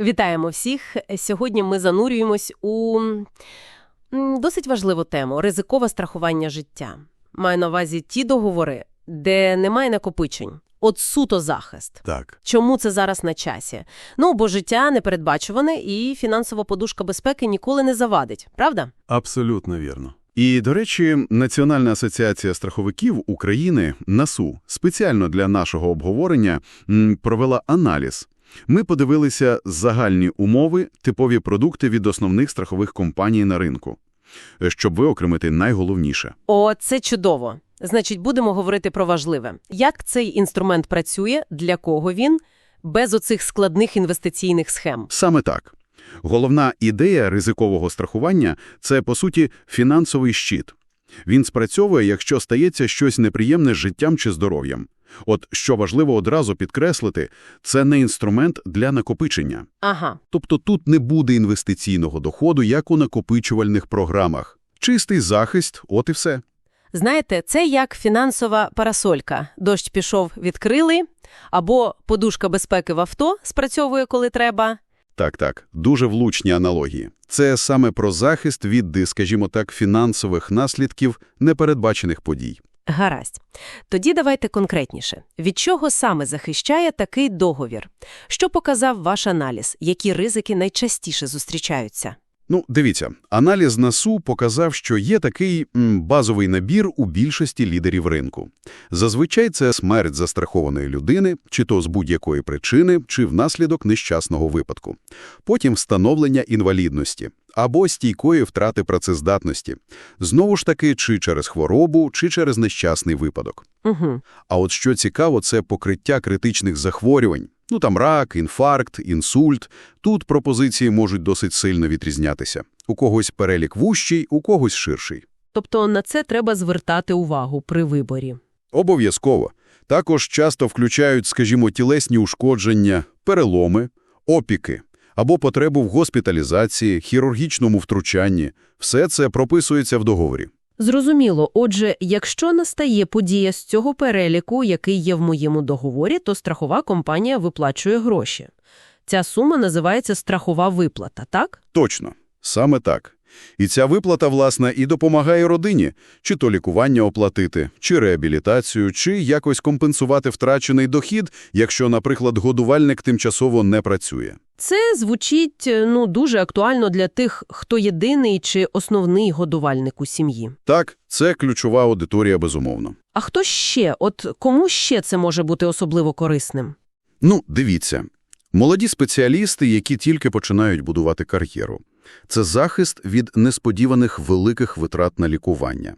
Вітаємо всіх. Сьогодні ми занурюємось у досить важливу тему ризикове страхування життя. Маю на увазі ті договори, де немає накопичень. От суто захист. Так. Чому це зараз на часі? Ну, бо життя непередбачуване і фінансова подушка безпеки ніколи не завадить, правда? Абсолютно вірно. І, до речі, Національна асоціація страховиків України НАСУ спеціально для нашого обговорення провела аналіз. Ми подивилися загальні умови, типові продукти від основних страхових компаній на ринку, щоб виокремити найголовніше. О, це чудово. Значить, будемо говорити про важливе. Як цей інструмент працює, для кого він, без оцих складних інвестиційних схем. Саме так. Головна ідея ризикового страхування – це, по суті, фінансовий щит. Він спрацьовує, якщо стається щось неприємне з життям чи здоров'ям. От що важливо одразу підкреслити, це не інструмент для накопичення. Ага. Тобто тут не буде інвестиційного доходу, як у накопичувальних програмах. Чистий захист – от і все. Знаєте, це як фінансова парасолька. Дощ пішов, відкрили, або подушка безпеки в авто спрацьовує, коли треба. Так-так, дуже влучні аналогії. Це саме про захист від, скажімо так, фінансових наслідків непередбачених подій. Гаразд. Тоді давайте конкретніше. Від чого саме захищає такий договір? Що показав ваш аналіз? Які ризики найчастіше зустрічаються? Ну, дивіться, аналіз НАСУ показав, що є такий м, базовий набір у більшості лідерів ринку. Зазвичай це смерть застрахованої людини, чи то з будь-якої причини, чи внаслідок нещасного випадку. Потім встановлення інвалідності або стійкої втрати працездатності. Знову ж таки, чи через хворобу, чи через нещасний випадок. Угу. А от що цікаво, це покриття критичних захворювань. Ну там рак, інфаркт, інсульт. Тут пропозиції можуть досить сильно відрізнятися. У когось перелік вущий, у когось ширший. Тобто на це треба звертати увагу при виборі. Обов'язково. Також часто включають, скажімо, тілесні ушкодження, переломи, опіки або потребу в госпіталізації, хірургічному втручанні. Все це прописується в договорі. Зрозуміло. Отже, якщо настає подія з цього переліку, який є в моєму договорі, то страхова компанія виплачує гроші. Ця сума називається страхова виплата, так? Точно. Саме так. І ця виплата, власне, і допомагає родині, чи то лікування оплатити, чи реабілітацію, чи якось компенсувати втрачений дохід, якщо, наприклад, годувальник тимчасово не працює. Це звучить ну дуже актуально для тих, хто єдиний чи основний годувальник у сім'ї. Так, це ключова аудиторія, безумовно. А хто ще? От кому ще це може бути особливо корисним? Ну, дивіться. Молоді спеціалісти, які тільки починають будувати кар'єру. Це захист від несподіваних великих витрат на лікування.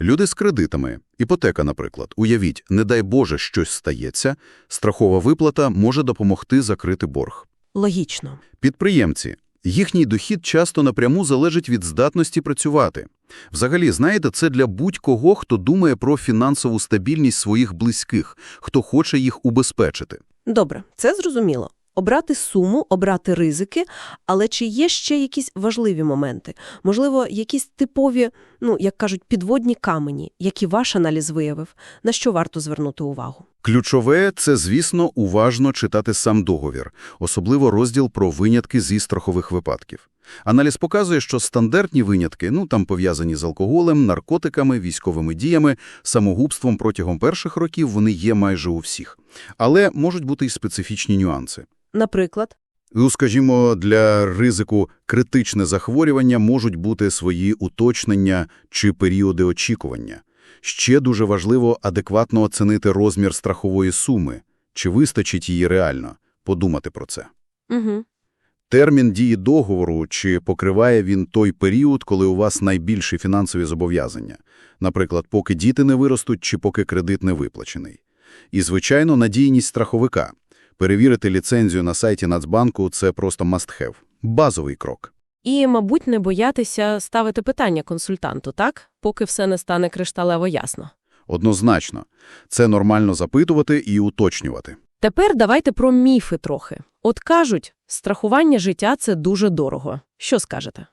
Люди з кредитами, іпотека, наприклад. Уявіть, не дай Боже, щось стається, страхова виплата може допомогти закрити борг. Логічно. Підприємці. Їхній дохід часто напряму залежить від здатності працювати. Взагалі, знаєте, це для будь-кого, хто думає про фінансову стабільність своїх близьких, хто хоче їх убезпечити. Добре, це зрозуміло. Обрати суму, обрати ризики, але чи є ще якісь важливі моменти? Можливо, якісь типові, ну, як кажуть, підводні камені, які ваш аналіз виявив, на що варто звернути увагу? Ключове – це, звісно, уважно читати сам договір, особливо розділ про винятки зі страхових випадків. Аналіз показує, що стандартні винятки, ну там пов'язані з алкоголем, наркотиками, військовими діями, самогубством протягом перших років, вони є майже у всіх. Але можуть бути й специфічні нюанси. Наприклад, Ну, скажімо, для ризику критичне захворювання можуть бути свої уточнення чи періоди очікування. Ще дуже важливо адекватно оцінити розмір страхової суми, чи вистачить її реально, подумати про це. угу. Термін дії договору, чи покриває він той період, коли у вас найбільші фінансові зобов'язання, наприклад, поки діти не виростуть, чи поки кредит не виплачений. І, звичайно, надійність страховика. Перевірити ліцензію на сайті Нацбанку – це просто must-have. Базовий крок. І, мабуть, не боятися ставити питання консультанту, так? Поки все не стане кришталево ясно. Однозначно. Це нормально запитувати і уточнювати. Тепер давайте про міфи трохи. От кажуть, страхування життя – це дуже дорого. Що скажете?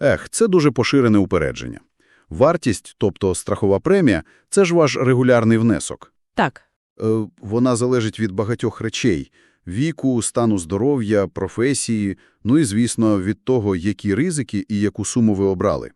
Ех, це дуже поширене упередження. Вартість, тобто страхова премія – це ж ваш регулярний внесок. Так, Е, вона залежить від багатьох речей – Віку, стану здоров'я, професії, ну і, звісно, від того, які ризики і яку суму ви обрали.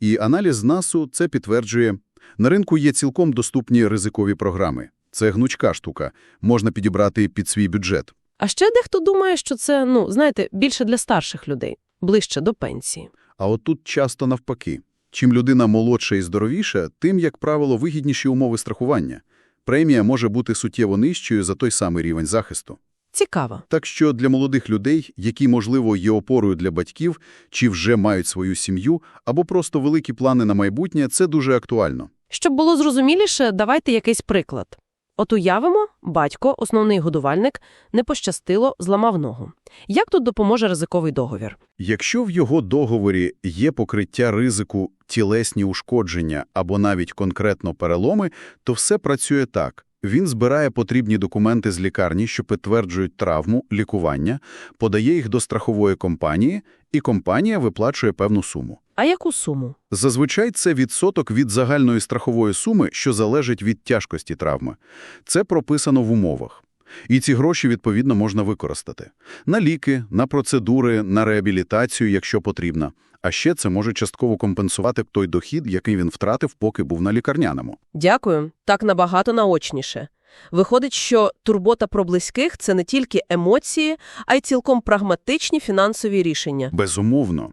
І аналіз НАСУ це підтверджує. На ринку є цілком доступні ризикові програми. Це гнучка штука, можна підібрати під свій бюджет. А ще дехто думає, що це, ну, знаєте, більше для старших людей, ближче до пенсії. А от тут часто навпаки. Чим людина молодша і здоровіша, тим, як правило, вигідніші умови страхування. Премія може бути суттєво нижчою за той самий рівень захисту. Цікаво. Так що для молодих людей, які, можливо, є опорою для батьків, чи вже мають свою сім'ю, або просто великі плани на майбутнє, це дуже актуально. Щоб було зрозуміліше, давайте якийсь приклад. От уявимо, батько, основний годувальник, не пощастило, зламав ногу. Як тут допоможе ризиковий договір? Якщо в його договорі є покриття ризику, тілесні ушкодження або навіть конкретно переломи, то все працює так. Він збирає потрібні документи з лікарні, що підтверджують травму, лікування, подає їх до страхової компанії, і компанія виплачує певну суму. А яку суму? Зазвичай це відсоток від загальної страхової суми, що залежить від тяжкості травми. Це прописано в умовах. І ці гроші, відповідно, можна використати. На ліки, на процедури, на реабілітацію, якщо потрібно. А ще це може частково компенсувати той дохід, який він втратив, поки був на лікарняному. Дякую. Так набагато наочніше. Виходить, що турбота про близьких – це не тільки емоції, а й цілком прагматичні фінансові рішення. Безумовно.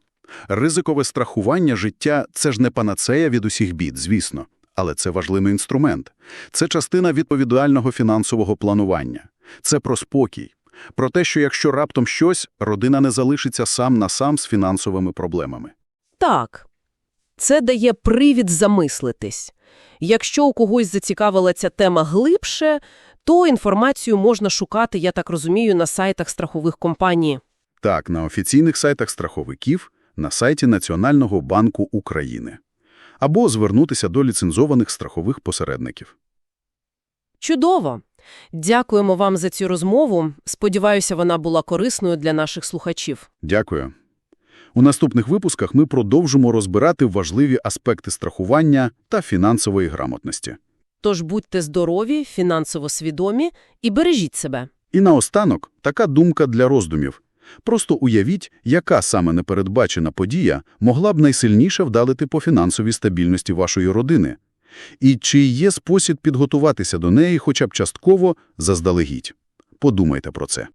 Ризикове страхування життя – це ж не панацея від усіх бід, звісно. Але це важливий інструмент. Це частина відповідального фінансового планування. Це про спокій. Про те, що якщо раптом щось, родина не залишиться сам на сам з фінансовими проблемами. Так, це дає привід замислитись. Якщо у когось зацікавила ця тема глибше, то інформацію можна шукати, я так розумію, на сайтах страхових компаній. Так, на офіційних сайтах страховиків, на сайті Національного банку України. Або звернутися до ліцензованих страхових посередників. Чудово! Дякуємо вам за цю розмову. Сподіваюся, вона була корисною для наших слухачів. Дякую. У наступних випусках ми продовжимо розбирати важливі аспекти страхування та фінансової грамотності. Тож будьте здорові, фінансово свідомі і бережіть себе. І наостанок така думка для роздумів. Просто уявіть, яка саме непередбачена подія могла б найсильніше вдалити по фінансовій стабільності вашої родини. І чи є спосіб підготуватися до неї хоча б частково заздалегідь. Подумайте про це.